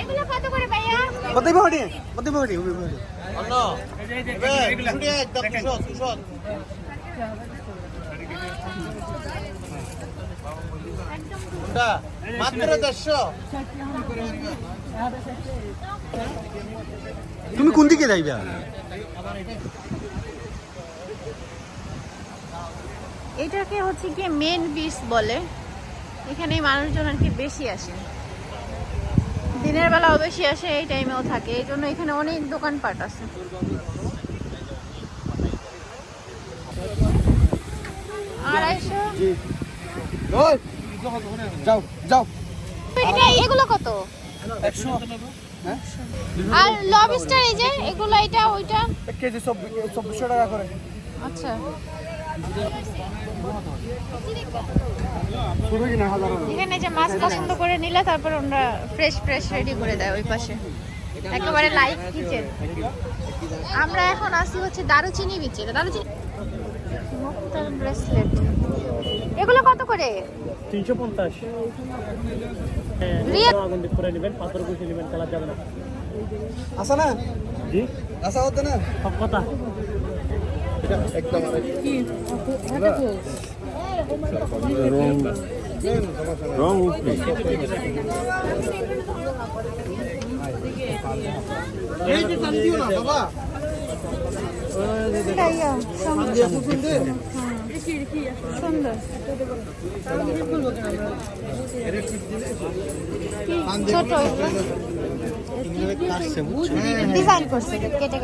এগুলো কত করে ভাইয়া? কত বাড়ি কত বাড়ি উবি বাড়ি অন্য। ছুটি একদম কুশল কুশল কোনটা মাত্র দেড়শো। তুমি কোন দিকে যাইবা? এটাকে হচ্ছে কি মেন বিচ বলে। এখানে মানুষজন আর কি বেশি আসে। দিনের বেলাও বেশি আসে এই টাইমেও থাকে। এই জন্য এখানে অনেক দোকানপাট আছে। আড়াইশো ওই যাও যাও। এটা এগুলো কত? হ্যাঁ? আর লবস্টার এই যে এগুলো এটা ওইটা? কেজি চব্বিশশো টাকা করে। আচ্ছা। এখানে যে মাছ পছন্দ করে নিলে তারপর আমরা ফ্রেশ ফ্রেশ রেডি করে দেয় ওই পাশে। একেবারে লাইভ কিচেন আমরা এখন আসি হচ্ছে দারুচিনি বিচে। দারুচিনি মুক্তার ব্রেসলেট এগুলো কত করে? তিনশো পঞ্চাশ। রিয়েল আগুন করে নেবেন পাথর কুচি নেবেন কালার যাবে না। আসা না জি? আসা হতে না? সব কথা। রং উঠবে এই যে টান দিও না বাবা সুন্দর করছে কেটে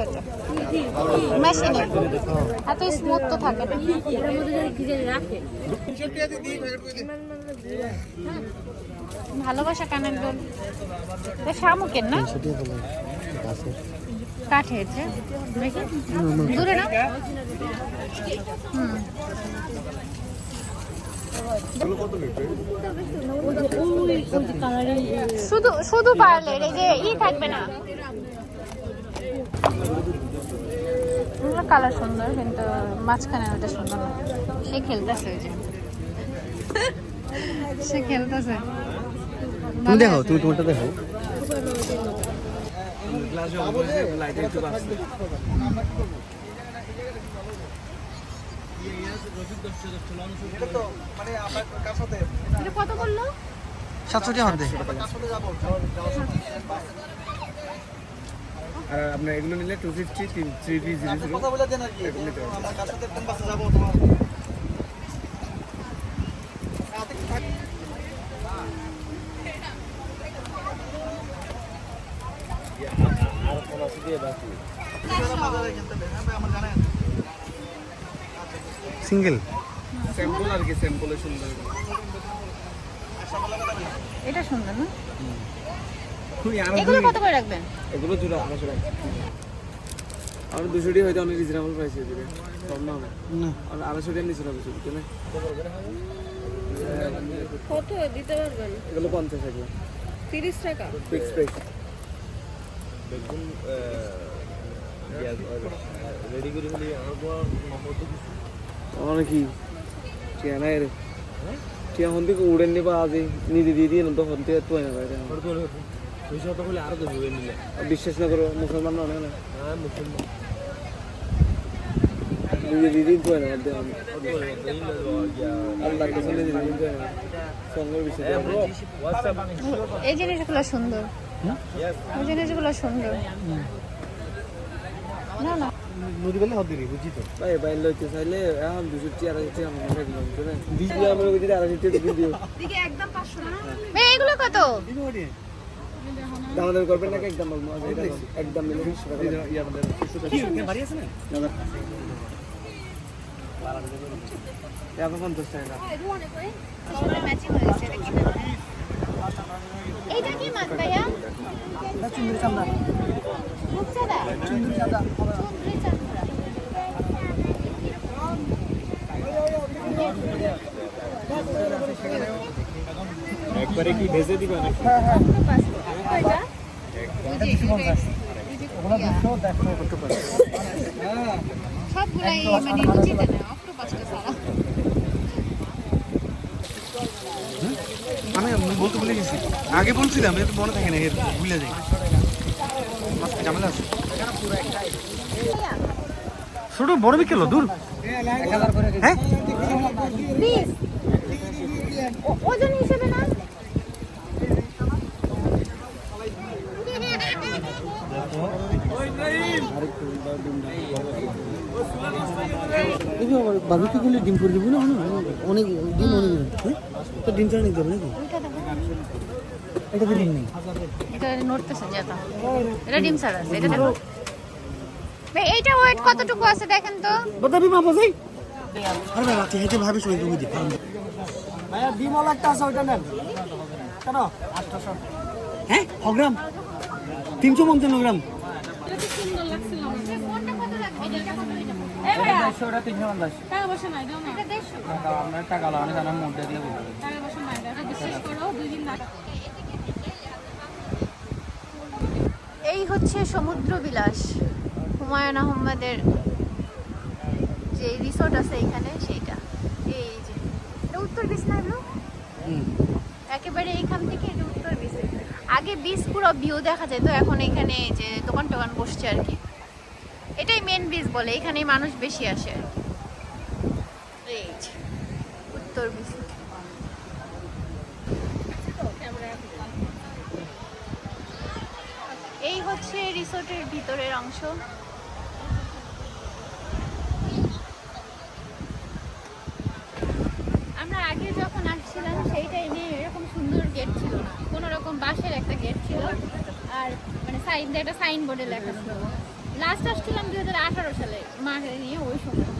এত স্মুথ তো থাকে না। ভালোবাসা কানের দোল। শামুকের না? কাঠের না? হুম। শুধু শুধু ই না। কালার সুন্দর, কিন্তু মাঝখানে ওটা সুন্দর সে খেলতেছে ওই যে। সে খেলতেছে। তুমি দেখো তুমি তোমারটা দেখো কত করল সাতশো হবে আর আপনার এগুলো নিলে two fifty three three zero zero কথা বলে দেন আর কি। আমার কাছে দেখবেন বাসে যাব তোমার সিঙ্গেল? স্যাম্পল আর কি স্যাম্পলে সুন্দর এটা সুন্দর না? এগুলো কত করে রাখবেন? এগুলো জুড়ে টাকা। টাকা হয়তো অনেক রিজনেবল প্রাইসে দিবে কম না হবে। না। আর আড়াইশো টাকা নিচে হবে শুধু কেন কত? দিতে পারবেন? এগুলো পঞ্চাশ এগুলো। তিরিশ টাকা? ফিক্স প্রাইস রেডি করে ফেলি আমার কি নাই রে টিয়া হন থেকে উড়েন নিবা আজ নিজে দিয়ে দিয়ে তো হন থেকে তুই না ভাই পয়সা তো হলে আরও তো ভুলে নিলে। বিশ্বাস না করো মুসলমান না না। হ্যাঁ মুসলমান। নিজে দিয়ে দিন তুই না মধ্যে আল্লাহ কাছে নিজে দিয়ে দিন তুই না সঙ্গে বিষয় এই জিনিসগুলো সুন্দর। এই জিনিসগুলো সুন্দর। না না। নদী বেলে হদিরি বুঝি তো? ভাই বাইরে লইতে চাইলে এখন দুশো টি আড়াইশো টি আমার দিলাম তো দিদি আমরা ওই দিকে আড়াইশো টি দিন দিও ভাই এগুলো কত? দামাদার করবেন নাকি? একদম বলব আচ্ছা, এটা। এখন পঞ্চাশ টাকা কি মাছ ভাইয়া? রূপচাঁদা চুন্দ্রি চান্দা চুন্দ্রি চান্দা একবারে কি ভেজে দিবে না সবগুলাই মানে রুচিতে না অক্টোপাসটা ছাড়া আমি আমি বলতে ভুলে গেছি আগে বলছিলাম এত মনে থাকে না এর ভুলে যাই। মাঝখানে ঝামেলা আছে। ছোট বড় বিকেল দূর। হ্যাঁ? প্লিজ ওজন হিসেবে না। বারবিকিউ করলে ডিম করে দিবি না অনেক ডিম অনেক তো ডিম ছাড়া নিতে হবে নাকি এটা তো নেই। এটা ডিম ছাড়া এইটা ওয়েট কতটুকু আছে দেখেন তো? বাদামি মাপা যাই আরে ভাই রাতে হেঁটে ভাবিস ওই তুমি দিই ভাইয়া ডিম একটা আছে ওইটা নেন। কেন? 800 হ্যাঁ গ্রাম। 355 গ্রাম। টাকা বসে নাই টাকা বসে নাই বিশেষ করো দুই দিন এই হচ্ছে সমুদ্র বিলাস হুমায়ুন আহমেদের যে রিসোর্ট আছে এখানে সেইটা। এই যে এটা উত্তর বিচ না এগুলো একেবারে এইখান থেকে এটা উত্তর বিচ আগে বিচ পুরো ভিউ দেখা যেত এখন এখানে যে দোকান টোকান বসছে আর কি। এটাই মেন বিচ বলে এখানেই মানুষ বেশি আসে। আর কি এই যে, উত্তর বিচ এই হচ্ছে রিসোর্টের ভিতরের অংশ। আমরা আগে যখন আসছিলাম সেই টাইমে এরকম সুন্দর গেট ছিল না। কোনো রকম বাঁশের একটা গেট ছিল। আর মানে সাইন একটা সাইন বোর্ডে লেখা ছিল। লাস্ট আসছিলাম দুই হাজার আঠারো সালে মাকে নিয়ে ওই সময়।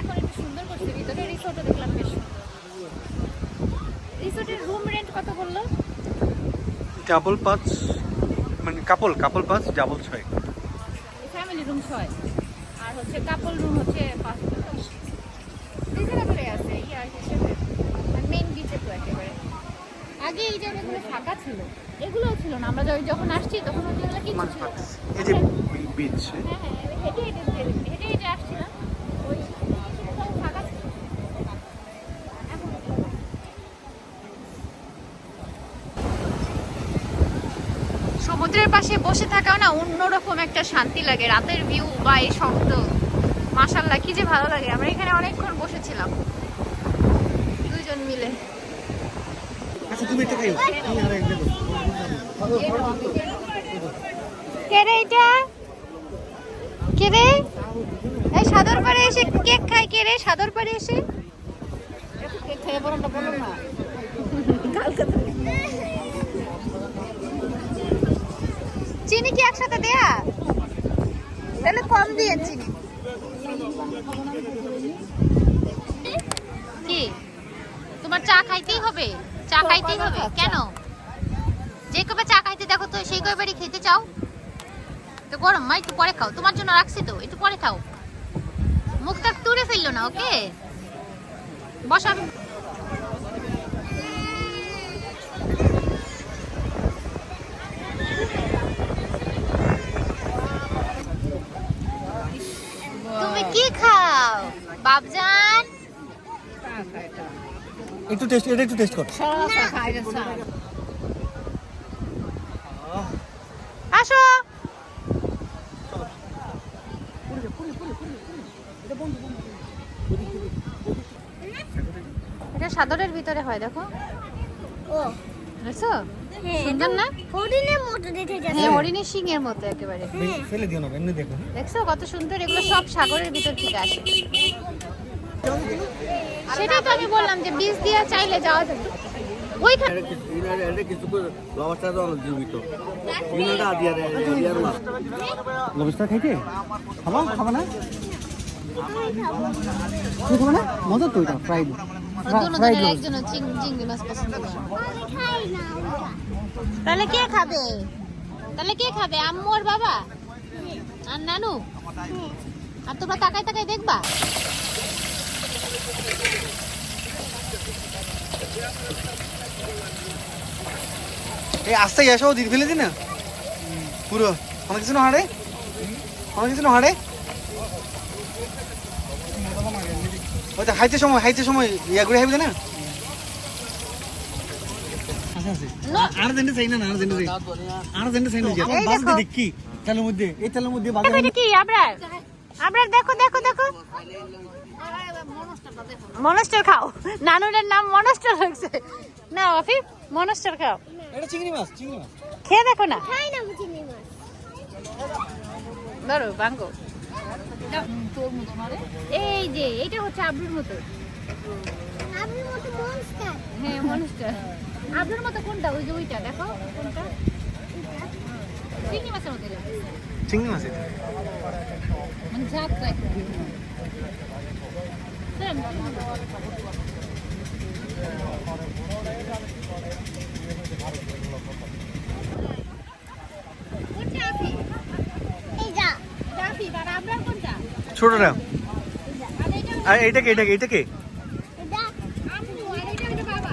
এখন একটু সুন্দর করছে, ভিতরে রিসোর্টও দেখলাম বেশ। রিসোর্টের রুম রেন্ট কত বলল? ডাবল পাঁচ। কাপল কাপল পাঁচ ডাবল ছয়। ফ্যামিলি রুম ছয়। আর হচ্ছে কাপল রুম হচ্ছে পাঁচ। রিজনেবলে আছে ইয়ার হিসেবে মেইন বিচে তো একেবারে। আগে এই জায়গাগুলো ফাঁকা ছিল। এগুলোও ছিল না। আমরা যখন- আসছি তখন ওই জায়গাগুলো কিছু ছিল। এই যে বিচ হ্যাঁ হ্যাঁ হেঁটে হেঁটে হেঁটে হেঁটে আসছিলাম ওই সব ফাঁকা ছিল এখন সমুদ্রের পাশে বসে থাকাও না অন্যরকম একটা শান্তি লাগে। রাতের ভিউ বা এই শব্দ মাশাল্লাহ কি যে ভালো লাগে। আমরা এখানে অনেকক্ষণ বসেছিলাম। দুজন মিলে। আচ্ছা তুমি এটা খাইও। তুমি আর একটা কে রে এটা? কে রে? এই সাদর পাড়ে এসে কেক খাই কে রে? সাদর পাড়ে এসে? কেক খেয়ে বরং বলো না। চিনি একসাথে দেয়া? তাহলে কম দিয়ে চিনি কি? তোমার চা খাইতেই হবে? চা খাইতেই হবে? কেন? যে কবে চা খাইতে দেখো তো সেই কয়বারই খেতে চাও? তো গরম মা একটু পরে খাও। তোমার জন্য রাখছি তো একটু পরে খাও। মুখটা তুড়ে ফেলল না ওকে? বসো খাও। বাবজান একটু টেস্ট এটা একটু টেস্ট কর। আসো। এটা সাদরের ভিতরে হয় দেখো। ও। বুঝছ সুন্দর না হরিণের মতো দেখে হ্যাঁ হরিণের সিং মতো একেবারে। ফেলে দিও না এমনি দেখো হ্যাঁ? দেখছ কত সুন্দর? এগুলো সব সাগরের ভিতর থেকে আসে। সেটাই তো আমি বললাম যে বীজ দিয়া চাইলে যাওয়া যাবে ওইখানে লবস্টার খাইতে খাবা খাবা না? তুমি খাবা না? মজা তো এটা ফ্রাইড দুজনের একজন চিংড়ি মাছ পছন্দ করে। তাহলে কে খাবে? তাহলে কে খাবে? আম্মু আর বাবা? আর নানু? আর তোমরা তাকাই তাকাই দেখবা? এই আস্তে এসো দিদি ফেলে দি না? পুরো। আমার কিছু না হাড়ে? আমার কিছু না হাড়ে? ওই তো হাইতে সময় হাইতে সময় ইয়া করে হাইবে না? আর জেন্ডে চাই না আর জেন্ডে চাই। আর জেন্ডে চাই না দেখো। তেলের মধ্যে এই তেলের মধ্যে দেখো বাজারে এটা কি আবরার। আবরার দেখো দেখো দেখো। মনস্টার খাও। নানুরের নাম মনস্টার লাগছে না অফিস মনস্টার খাও। এটা চিংড়ি মাছ চিংড়ি মাছ। খেয়ে দেখো না। খাই না চিনি মাছ। ধরো বাঙ্গো এই যে এটা হচ্ছে আবরুর মতো। আপনি মতো মনস্টার হ্যাঁ মনস্টার আবরুর মতো কোনটা? ওই যে ওইটা দেখো কোনটা? চিংড়ি মাছের মতো চিংড়ি মাছ এটা মানে ঝাঁক রাখে কোনটা আছে এই যা জাফি আর আবরার কোনটা ছোটটা আর এটা এইটাকে এটা কে এটা কে? বাবা